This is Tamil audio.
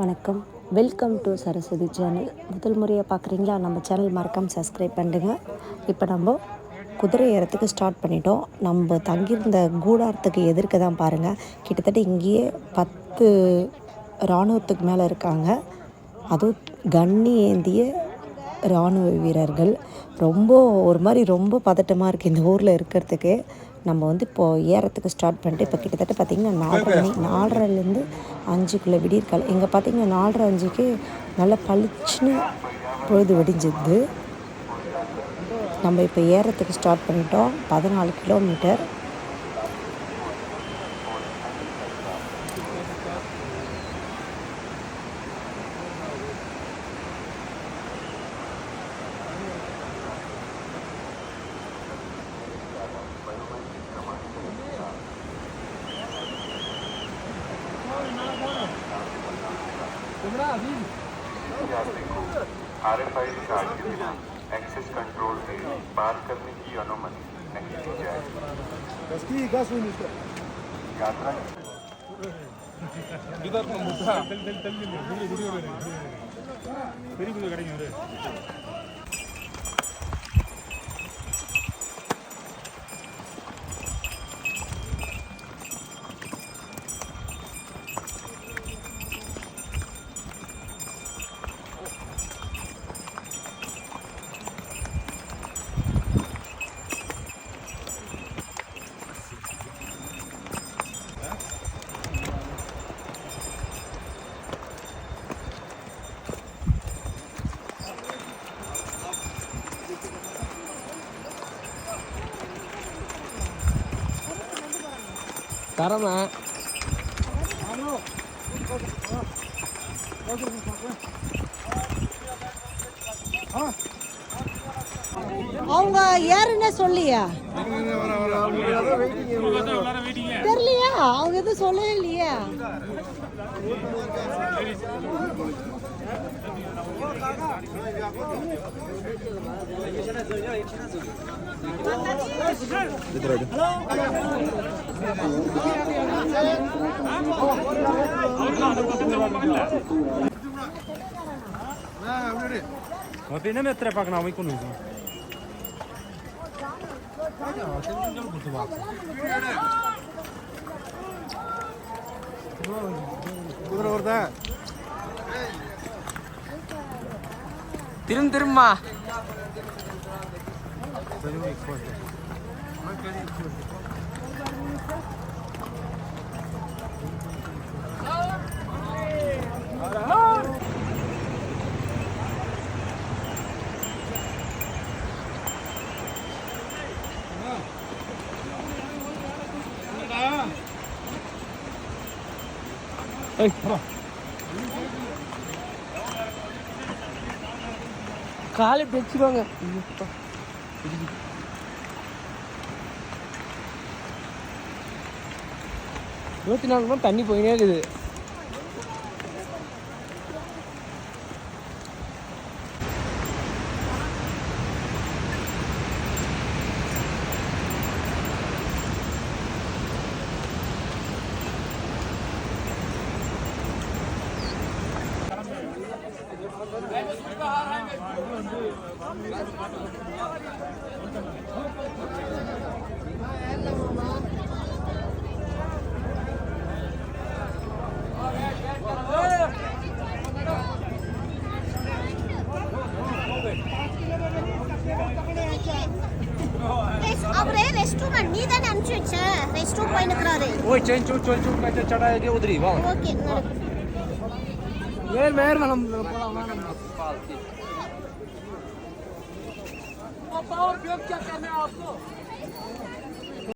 வணக்கம். வெல்கம் டு சரஸ்வதி சேனல் முதல் முறையாக பார்க்குறீங்களா நம்ம சேனல் மறக்காமல் சப்ஸ்கிரைப் பண்ணுங்கள் இப்போ நம்ம குதிரை ஏறத்துக்கு ஸ்டார்ட் பண்ணிட்டோம். நம்ம தங்கியிருந்த கூடாரத்துக்கு எதிர்க்க தான் பாருங்கள் கிட்டத்தட்ட இங்கேயே பத்து இராணுவத்துக்கு மேலே இருக்காங்க. அதுவும் கன்னி ஏந்திய இராணுவ வீரர்கள். ரொம்ப ஒரு மாதிரி ரொம்ப பதட்டமாக இருக்குது இந்த ஊரில் இருக்கிறதுக்கு. நம்ம வந்து இப்போது ஏறத்துக்கு ஸ்டார்ட் பண்ணிட்டு இப்போ கிட்டத்தட்ட பார்த்திங்கன்னா நாலரை மணி நாலரைலேருந்து அஞ்சுக்குள்ளே விடியற்கால. இங்கே பார்த்திங்கன்னா நாலரை அஞ்சுக்கு நல்லா பளிச்சுன்னு பொழுது வெடிஞ்சிது. நம்ம இப்போ ஏறத்துக்கு ஸ்டார்ட் பண்ணிட்டோம். பதினாலு kilometre R F I card के बिना एक्सेस कंट्रोल से पार करने की अनुमति नहीं दी जाएगी यात्रा Tara ma. Ano? அவங்க யாருன்னே சொல்லியா தெரியலையா அவங்க எதுவும் சொல்லவே இல்லையா ಮತ್ತೆ ಇನ್ನೇನು ಎತ್ತರ ಪಾಕ ನಾವು ಒಯ್ಕೊಂಡು குதிரை வருதா திரும் திரும்மா காலை பிடிச்சிருவாங்க இருபத்தி நாலு மணி தண்ணி போயினே இருக்குது அவரே ரெஸ்ட் ரூம் நீ காலை பிடிச்சிக்கோங்க இருபத்தி நாலு மணி தண்ணி போயினே இருக்குது ஏர் மேர் மேடம் போலாம் நம்ம पापा और क्या करना है आपको?